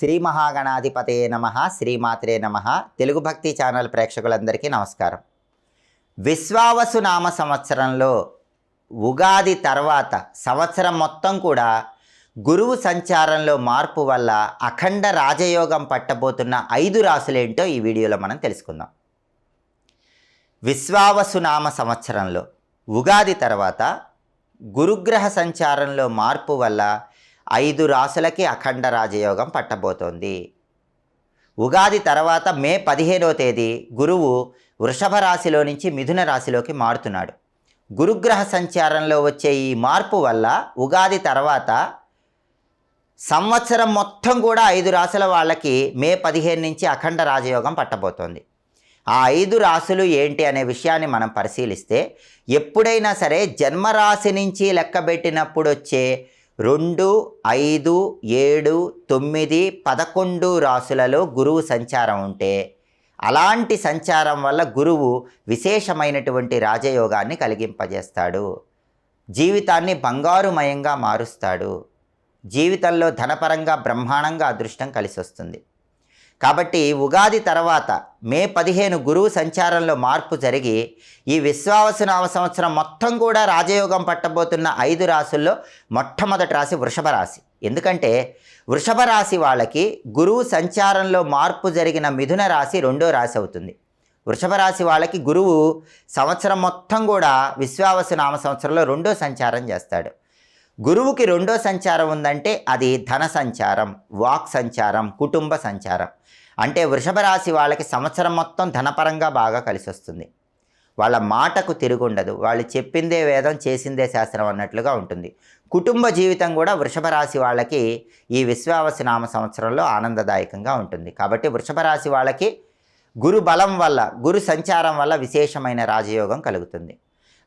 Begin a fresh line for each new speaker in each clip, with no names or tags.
శ్రీ మహాగణాధిపతే నమ శ్రీమాత్రే నమ. తెలుగు భక్తి ఛానల్ ప్రేక్షకులందరికీ నమస్కారం. విశ్వావసు నామ సంవత్సరంలో ఉగాది తర్వాత సంవత్సరం మొత్తం కూడా గురువు సంచారంలో మార్పు వల్ల అఖండ రాజయోగం పట్టబోతున్న ఐదు రాసులేంటో ఈ వీడియోలో మనం తెలుసుకుందాం. విశ్వావసు నామ సంవత్సరంలో ఉగాది తర్వాత గురుగ్రహ సంచారంలో మార్పు వల్ల ఐదు రాసులకి అఖండ రాజయోగం పట్టబోతోంది. ఉగాది తర్వాత మే పదిహేనో తేదీ గురువు వృషభ రాశిలో నుంచి మిథున రాశిలోకి మారుతున్నాడు. గురుగ్రహ సంచారంలో వచ్చే ఈ మార్పు వల్ల ఉగాది తర్వాత సంవత్సరం మొత్తం కూడా ఐదు రాశుల వాళ్ళకి మే పదిహేను నుంచి అఖండ రాజయోగం పట్టబోతోంది. ఆ ఐదు రాశులు ఏంటి అనే విషయాన్ని మనం పరిశీలిస్తే ఎప్పుడైనా సరే జన్మరాశి నుంచి లెక్కబెట్టినప్పుడు వచ్చే రెండు ఐదు ఏడు తొమ్మిది పదకొండు రాసులలో గురువు సంచారం ఉంటే అలాంటి సంచారం వల్ల గురువు విశేషమైనటువంటి రాజయోగాన్ని కలిగింపజేస్తాడు. జీవితాన్ని బంగారుమయంగా మారుస్తాడు. జీవితంలో ధనపరంగా బ్రహ్మాండంగా అదృష్టం కలిసి వస్తుంది కాబట్టి ఉగాది తర్వాత మే పదిహేను గురువు సంచారంలో మార్పు జరిగి ఈ విశ్వావసనావ సంవత్సరం మొత్తం కూడా రాజయోగం పట్టబోతున్న ఐదు రాసుల్లో మొట్టమొదటి రాశి వృషభ రాశి. ఎందుకంటే వృషభ రాశి వాళ్ళకి గురువు సంచారంలో మార్పు జరిగిన మిథున రాశి రెండో రాశి అవుతుంది. వృషభ రాశి వాళ్ళకి గురువు సంవత్సరం మొత్తం కూడా విశ్వావసనామ సంవత్సరంలో రెండో సంచారం చేస్తాడు. గురువుకి రెండో సంచారం ఉందంటే అది ధన సంచారం వాక్ సంచారం కుటుంబ సంచారం. అంటే వృషభ రాశి వాళ్ళకి సంవత్సరం మొత్తం ధనపరంగా బాగా కలిసి వస్తుంది వాళ్ళ మాటకు తిరుగుండదు. వాళ్ళు చెప్పిందే వేదం చేసిందే శాస్త్రం అన్నట్లుగా ఉంటుంది. కుటుంబ జీవితం కూడా వృషభ రాశి వాళ్ళకి ఈ విశ్వావసనామ సంవత్సరంలో ఆనందదాయకంగా ఉంటుంది. కాబట్టి వృషభ రాశి వాళ్ళకి గురు బలం వల్ల గురు సంచారం వల్ల విశేషమైన రాజయోగం కలుగుతుంది.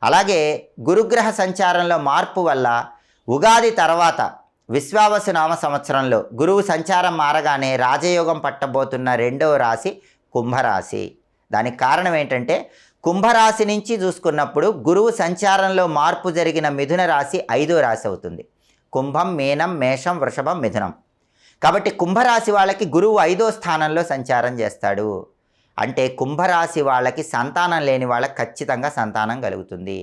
అలాగే గురుగ్రహ సంచారంలో మార్పు వల్ల ఉగాది తర్వాత విశ్వావసు నామ సంవత్సరంలో గురువు సంచారం మారగానే రాజయోగం పట్టబోతున్న రెండవ రాశి కుంభరాశి. దానికి కారణం ఏంటంటే కుంభరాశి నుంచి చూసుకున్నప్పుడు గురువు సంచారంలో మార్పు జరిగిన మిథున రాశి ఐదో రాశి అవుతుంది. కుంభం మీనం మేషం వృషభం మిథునం. కాబట్టి కుంభరాశి వాళ్ళకి గురువు ఐదో స్థానంలో సంచారం చేస్తాడు. అంటే కుంభరాశి వాళ్ళకి సంతానం లేని వాళ్ళకి ఖచ్చితంగా సంతానం కలుగుతుంది.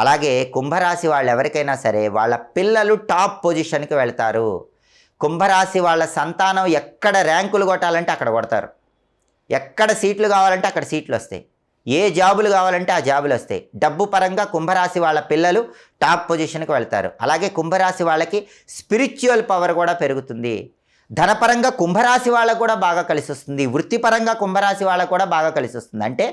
అలాగే కుంభరాశి వాళ్ళు ఎవరికైనా సరే వాళ్ళ పిల్లలు టాప్ పొజిషన్కి వెళ్తారు. కుంభరాశి వాళ్ళ సంతానం ఎక్కడ ర్యాంకులు కొట్టాలంటే అక్కడ కొడతారు. ఎక్కడ సీట్లు కావాలంటే అక్కడ సీట్లు వస్తాయి. ఏ జాబులు కావాలంటే ఆ జాబులు వస్తాయి. డబ్బు పరంగా కుంభరాశి వాళ్ళ పిల్లలు టాప్ పొజిషన్కి వెళ్తారు. అలాగే కుంభరాశి వాళ్ళకి స్పిరిచువల్ పవర్ కూడా పెరుగుతుంది. ధనపరంగా కుంభరాశి వాళ్ళకు కూడా బాగా కలిసి వస్తుంది వృత్తిపరంగా కుంభరాశి వాళ్ళకు కూడా బాగా కలిసి వస్తుంది అంటే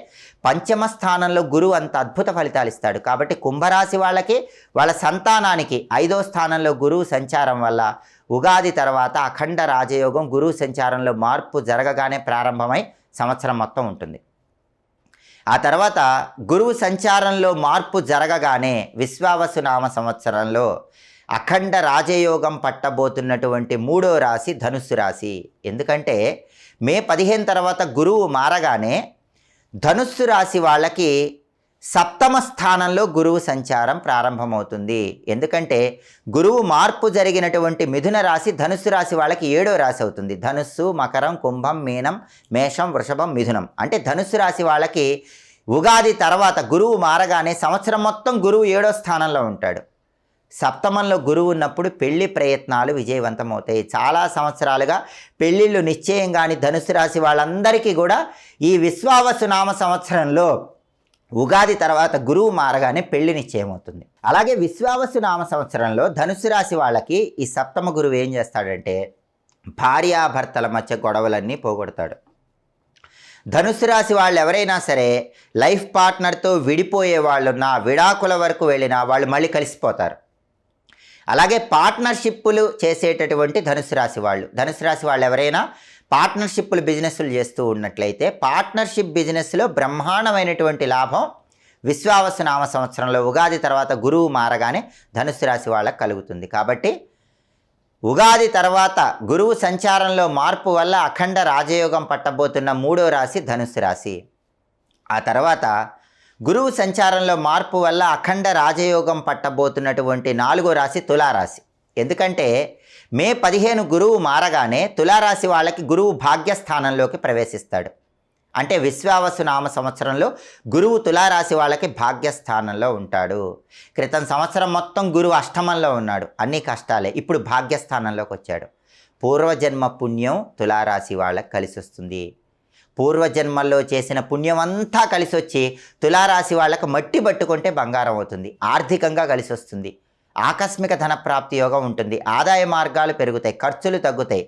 పంచమ స్థానంలో గురువు అంత అద్భుత ఫలితాలు ఇస్తాడు. కాబట్టి కుంభరాశి వాళ్ళకి వాళ్ళ సంతానానికి ఐదో స్థానంలో గురువు సంచారం వల్ల ఉగాది తర్వాత అఖండ రాజయోగం గురువు సంచారంలో మార్పు జరగగానే ప్రారంభమై సంవత్సరం మొత్తం ఉంటుంది. ఆ తర్వాత గురువు సంచారంలో మార్పు జరగగానే విశ్వావసు నామ సంవత్సరంలో అఖండ రాజయోగం పట్టబోతున్నటువంటి మూడో రాశి ధనుస్సు రాశి. ఎందుకంటే మే పదిహేను తర్వాత గురువు మారగానే ధనుస్సు రాశి వాళ్ళకి సప్తమ స్థానంలో గురువు సంచారం ప్రారంభమవుతుంది. ఎందుకంటే గురువు మార్పు జరిగినటువంటి మిథున రాశి ధనుస్సు రాశి వాళ్ళకి ఏడో రాశి అవుతుంది. ధనుస్సు మకరం కుంభం మీనం మేషం వృషభం మిథునం. అంటే ధనుస్సు రాశి వాళ్ళకి ఉగాది తర్వాత గురువు మారగానే సంవత్సరం మొత్తం గురువు ఏడో స్థానంలో ఉంటాడు. సప్తమంలో గురువు ఉన్నప్పుడు పెళ్ళి ప్రయత్నాలు విజయవంతమవుతాయి. చాలా సంవత్సరాలుగా పెళ్ళిళ్ళు నిశ్చయం కాని ధనుసు రాశి వాళ్ళందరికీ కూడా ఈ విశ్వావసు నామ సంవత్సరంలో ఉగాది తర్వాత గురువు మారగానే పెళ్ళి నిశ్చయం అవుతుంది అలాగే విశ్వావసు నామ సంవత్సరంలో ధనుసు రాశి వాళ్ళకి ఈ సప్తమ గురువు ఏం చేస్తాడంటే భార్యాభర్తల మధ్య గొడవలన్నీ పోగొడతాడు. ధనుసు రాశి వాళ్ళు ఎవరైనా సరే లైఫ్ పార్ట్నర్తో విడిపోయే వాళ్ళున్నా విడాకుల వరకు వెళ్ళినా వాళ్ళు మళ్ళీ కలిసిపోతారు. అలాగే పార్ట్నర్షిప్పులు చేసేటటువంటి ధనుసు రాశి వాళ్ళు. ధనుసు రాశి వాళ్ళు ఎవరైనా పార్ట్నర్షిప్పులు బిజినెస్లు చేస్తూ ఉన్నట్లయితే పార్ట్నర్షిప్ బిజినెస్లో బ్రహ్మాండమైనటువంటి లాభం విశ్వావసు నామ సంవత్సరంలో ఉగాది తర్వాత గురువు మారగానే ధనుసు రాశి వాళ్ళకు కలుగుతుంది. కాబట్టి ఉగాది తర్వాత గురువు సంచారంలో మార్పు వల్ల అఖండ రాజయోగం పట్టబోతున్న మూడో రాశి ధనుసు రాశి. ఆ తర్వాత గురువు సంచారంలో మార్పు వల్ల అఖండ రాజయోగం పట్టబోతున్నటువంటి నాలుగో రాశి తులారాశి. ఎందుకంటే మే పదిహేను గురువు మారగానే తులారాశి వాళ్ళకి గురువు భాగ్యస్థానంలోకి ప్రవేశిస్తాడు. అంటే విశ్వావసు నామ సంవత్సరంలో గురువు తులారాశి వాళ్ళకి భాగ్యస్థానంలో ఉంటాడు. క్రితం సంవత్సరం మొత్తం గురువు అష్టమంలో ఉన్నాడు. అన్ని కష్టాలే ఇప్పుడు భాగ్యస్థానంలోకి వచ్చాడు. పూర్వజన్మ పుణ్యం తులారాశి వాళ్ళకి కలిసి వస్తుంది పూర్వజన్మల్లో చేసిన పుణ్యం అంతా కలిసి వచ్చి తులారాశి వాళ్ళకు మట్టి పట్టుకుంటే బంగారం అవుతుంది ఆర్థికంగా కలిసి వస్తుంది ఆకస్మిక ధన ప్రాప్తి యోగం ఉంటుంది ఆదాయ మార్గాలు పెరుగుతాయి ఖర్చులు తగ్గుతాయి.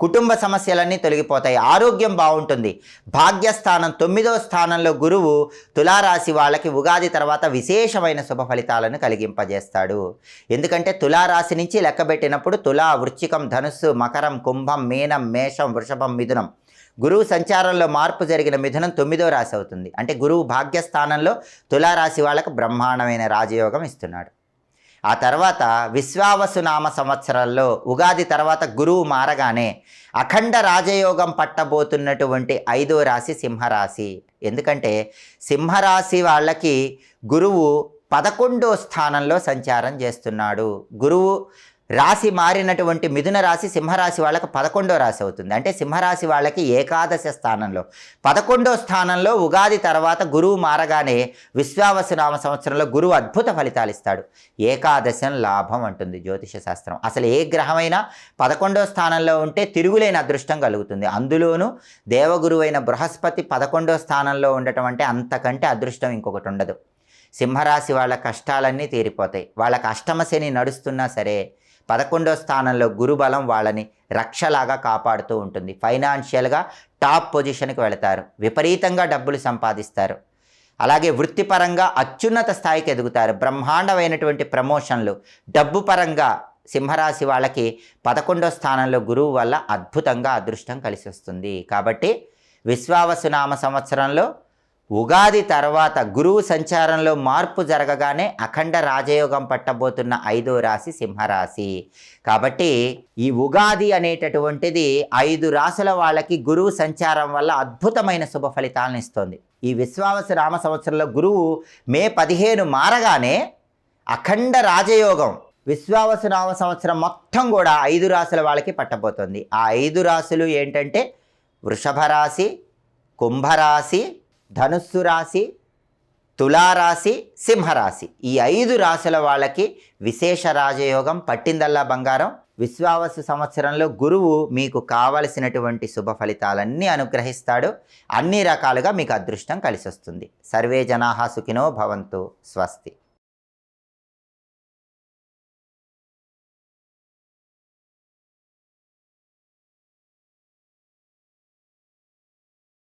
కుటుంబ సమస్యలన్నీ తొలగిపోతాయి. ఆరోగ్యం బాగుంటుంది. భాగ్యస్థానం తొమ్మిదవ స్థానంలో గురువు తులారాశి వాళ్ళకి ఉగాది తర్వాత విశేషమైన శుభ ఫలితాలను కలిగింపజేస్తాడు. ఎందుకంటే తులారాశి నుంచి లెక్కబెట్టినప్పుడు తులా వృశ్చికం ధనుస్సు మకరం కుంభం మీనం మేషం వృషభం మిథునం. గురువు సంచారంలో మార్పు జరిగిన మిథునం తొమ్మిదో రాశి అవుతుంది. అంటే గురువు భాగ్యస్థానంలో తులారాశి వాళ్ళకు బ్రహ్మాండమైన రాజయోగం ఇస్తున్నాడు. ఆ తర్వాత విశ్వావసు నామ సంవత్సరాల్లో ఉగాది తర్వాత గురువు మారగానే అఖండ రాజయోగం పట్టబోతున్నటువంటి ఐదో రాశి సింహరాశి. ఎందుకంటే సింహరాశి వాళ్ళకి గురువు పదకొండో స్థానంలో సంచారం చేస్తున్నాడు. గురువు రాశి మారినటువంటి మిథున రాశి సింహరాశి వాళ్ళకి పదకొండో రాశి అవుతుంది. అంటే సింహరాశి వాళ్ళకి ఏకాదశ స్థానంలో. పదకొండో స్థానంలో ఉగాది తర్వాత గురువు మారగానే విశ్వావసునామ సంవత్సరంలో గురువు అద్భుత ఫలితాలు ఇస్తాడు. ఏకాదశం లాభం అంటుంది జ్యోతిష శాస్త్రం. అసలు ఏ గ్రహమైనా పదకొండో స్థానంలో ఉంటే తిరుగులేని అదృష్టం కలుగుతుంది. అందులోనూ దేవగురువైన బృహస్పతి పదకొండో స్థానంలో ఉండటం అంటే అంతకంటే అదృష్టం ఇంకొకటి ఉండదు. సింహరాశి వాళ్ళ కష్టాలన్నీ తీరిపోతాయి. వాళ్ళకి అష్టమ శని నడుస్తున్నా సరే పదకొండో స్థానంలో గురుబలం వాళ్ళని రక్షలాగా కాపాడుతూ ఉంటుంది. ఫైనాన్షియల్గా టాప్ పొజిషన్కి వెళతారు. విపరీతంగా డబ్బులు సంపాదిస్తారు. అలాగే వృత్తిపరంగా అత్యున్నత స్థాయికి ఎదుగుతారు. బ్రహ్మాండమైనటువంటి ప్రమోషన్లు డబ్బు పరంగా సింహరాశి వాళ్ళకి పదకొండో స్థానంలో గురువు వల్ల అద్భుతంగా అదృష్టం కలిసి వస్తుంది కాబట్టి విశ్వావసునామ సంవత్సరంలో ఉగాది తర్వాత గురువు సంచారంలో మార్పు జరగగానే అఖండ రాజయోగం పట్టబోతున్న ఐదో రాశి సింహరాశి. కాబట్టి ఈ ఉగాది అనేటటువంటిది ఐదు రాశుల వాళ్ళకి గురువు సంచారం వల్ల అద్భుతమైన శుభ ఫలితాలను ఇస్తుంది. ఈ విశ్వావస రామ సంవత్సరంలో గురువు మే పదిహేను మారగానే అఖండ రాజయోగం విశ్వావసు రామ సంవత్సరం మొత్తం కూడా ఐదు రాశుల వాళ్ళకి పట్టబోతుంది. ఆ ఐదు రాశులు ఏంటంటే వృషభ రాశి కుంభరాశి ధనుస్సు రాశి తులారాశి సింహరాశి. ఈ ఐదు రాశుల వాళ్ళకి విశేష రాజయోగం పట్టిందల్లా బంగారం. విశ్వావసు సంవత్సరంలో గురువు మీకు కావలసినటువంటి శుభ ఫలితాలన్నీ అనుగ్రహిస్తాడు. అన్ని రకాలుగా మీకు అదృష్టం కలిసి వస్తుంది సర్వే జనాహా సుఖినో భవంతు. స్వస్తి.